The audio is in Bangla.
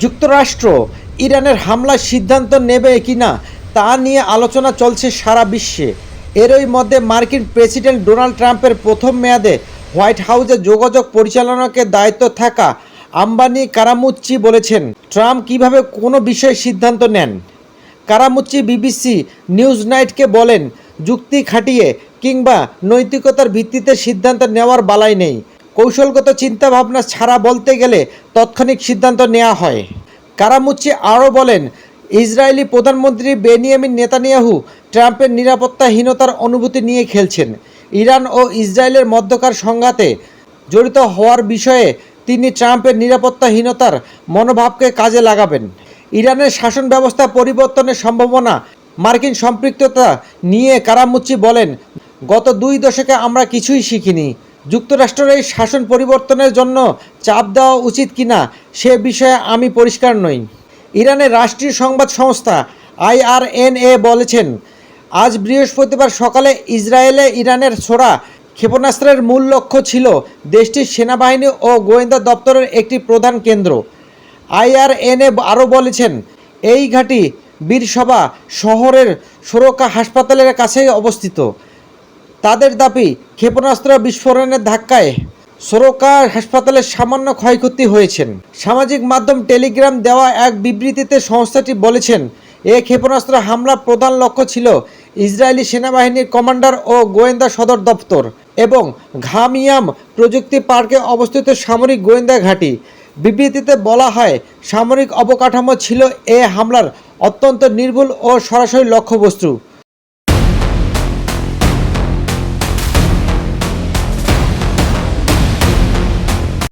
যুক্তরাষ্ট্র ইরানের হামলার সিদ্ধান্ত নেবে কিনা তা নিয়ে আলোচনা চলছে সারা বিশ্বে। এরই মধ্যে মার্কিন প্রেসিডেন্ট ডোনাল্ড ট্রাম্পের প্রথম মেয়াদে হোয়াইট হাউসে যোগাযোগ পরিচালনাকে দায়িত্ব থাকা আম্বানি কারামুচ্চি বলেছেন, ট্রাম্প কীভাবে কোনো বিষয়ে সিদ্ধান্ত নেন? কারামুচ্চি বিবিসি নিউজ নাইটকে বলেন, যুক্তি খাটিয়ে কিংবা নৈতিকতার ভিত্তিতে সিদ্ধান্ত নেওয়ার বালাই নেই। কৌশলগত চিন্তাভাবনা ছাড়া বলতে গেলে তাৎক্ষণিক সিদ্ধান্ত নেওয়া হয়। কারামুচ্চি আরও বলেন, ইসরায়েলি প্রধানমন্ত্রী বেনিয়ামিন নেতানিয়াহু ট্রাম্পের নিরাপত্তাহীনতার অনুভূতি নিয়ে খেলছেন। ইরান ও ইসরায়েলের মধ্যকার সংঘাতে জড়িত হওয়ার বিষয়ে তিনি ট্রাম্পের নিরাপত্তাহীনতার মনোভাবকে কাজে লাগাবেন। ইরানের শাসন ব্যবস্থা পরিবর্তনের সম্ভাবনা, মার্কিন সম্পৃক্ততা নিয়ে কারামুচ্চি বলেন, গত দুই দশকে আমরা কিছুই শিখিনি। যুক্তরাষ্ট্রের এই শাসন পরিবর্তনের জন্য চাপ দেওয়া উচিত কিনা সে বিষয়ে আমি পরিষ্কার নই। ইরানের রাষ্ট্রীয় সংবাদ সংস্থা আইআরএনএ বলেছেন, আজ বৃহস্পতিবার সকালে ইসরায়েলে ইরানের ছোড়া ক্ষেপণাস্ত্রের মূল লক্ষ্য ছিল দেশটির সেনাবাহিনী ও গোয়েন্দা দপ্তরের একটি প্রধান কেন্দ্র। আইআরএনএ আরও বলেছেন, এই ঘাঁটি বীরসভা শহরের সুরক্ষা হাসপাতালের কাছেই অবস্থিত। তাদের দাবি, ক্ষেপণাস্ত্র বিস্ফোরণের ধাক্কায় সোরকা হাসপাতালে সামান্য ক্ষয়ক্ষতি হয়েছেন। সামাজিক মাধ্যম টেলিগ্রাম দেওয়া এক বিবৃতিতে সংস্থাটি বলেছেন, এ ক্ষেপণাস্ত্র হামলা প্রধান লক্ষ্য ছিল ইসরায়েলি সেনাবাহিনীর কমান্ডার ও গোয়েন্দা সদর দপ্তর এবং ঘামিয়াম প্রযুক্তি পার্কে অবস্থিত সামরিক গোয়েন্দা ঘাঁটি। বিবৃতিতে বলা হয়, সামরিক অবকাঠামো ছিল এ হামলার অত্যন্ত নির্ভুল ও সরাসরি লক্ষ্যবস্তু।